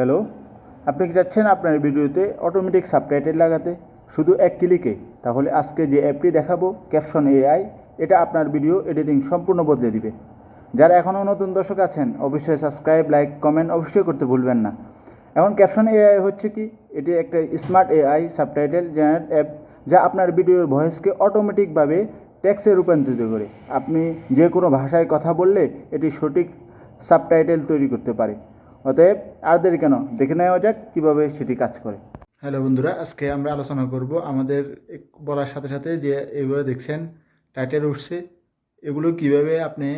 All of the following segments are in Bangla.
হ্যালো আপনি কি চাচ্ছেন আপনার ভিডিওতে অটোমেটিক সাবটাইটেল লাগাতে? শুধু এক ক্লিকে তাহলে আজকে যে অ্যাপটি দেখাবো ক্যাপশন এআই এটা আপনার ভিডিও এডিটিং সম্পূর্ণ বদলে দিবে। যারা এখনও নতুন দর্শক আছেন, অবশ্যই সাবস্ক্রাইব লাইক কমেন্ট অবশ্যই করতে ভুলবেন না। এখন ক্যাপশন এআই হচ্ছে কি? এটি একটা smart AI subtitle generate app যা আপনার ভিডিওর ভয়েসকে অটোমেটিকভাবে টেক্সে রূপান্তরিত করে। আপনি যে কোনো ভাষায় কথা বললে এটি সঠিক সাবটাইটেল তৈরি করতে পারে। অতএব আর কেন? দেখে নেওয়া যাক কীভাবে সেটি কাজ করে। হ্যালো বন্ধুরা, আজকে আমরা আলোচনা করব আমাদের বলার সাথে সাথে যে এইভাবে দেখছেন টাইটেল উঠছে, এগুলো কীভাবে আপনি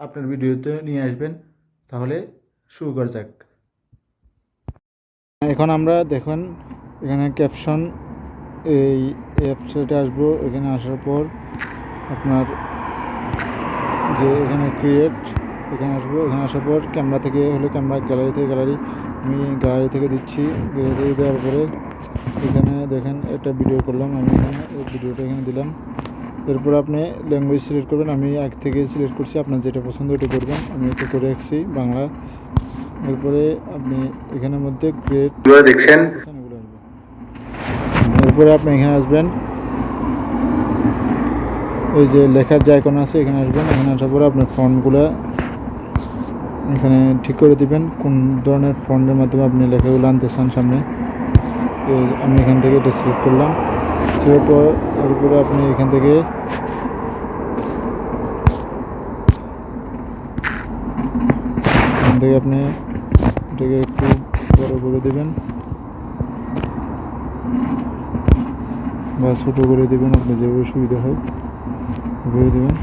আপনার ভিডিওতে নিয়ে আসবেন, তাহলে শুরু করা যাক। এখন আমরা দেখুন, এখানে ক্যাপশন এই ওয়েবসাইটে আসব, এখানে আসার পর আপনার যে এখানে ক্রিয়েট এখানে আসব। এখানে আসার পর ক্যামেরা থেকে হলে ক্যামেরা গ্যালারি থেকে গ্যালারি আমি গ্যালারি থেকে দিচ্ছি। গ্যালারি থেকে দেওয়ার পরে এখানে দেখেন একটা ভিডিও করলাম। আমি এখানে এই ভিডিওটা এখানে দিলাম। এরপর আপনি ল্যাঙ্গুয়েজ সিলেক্ট করবেন। আমি আগ থেকে সিলেক্ট করছি। আপনার যেটা পছন্দ ওটা করবেন। আমি এটা করে রাখছি বাংলা। এরপরে আপনি এখানের মধ্যে ক্রিয়েট দেখছেন? এরপরে আপনি এখানে আসবেন। ওই যে লেখার যে আইকন আছে এখানে আসবেন। এখানে আসার পরে আপনার ফন্টগুলো এখানে ঠিক করে দিবেন কোন ধরনের ফন্টের মাধ্যমে আপনি লেখাগুলো আনতে চান সামনে। তো আমি এখান থেকে এটা সিলেক্ট করলাম। সিলেক্ট পর এরপরে আপনি এখান থেকে এখান থেকে আপনি এটাকে একটু বড় করে দেবেন। বা ছোটো করে দেবেন, আপনার যেভাবে সুবিধা হয়, ওভাবে দেবেন।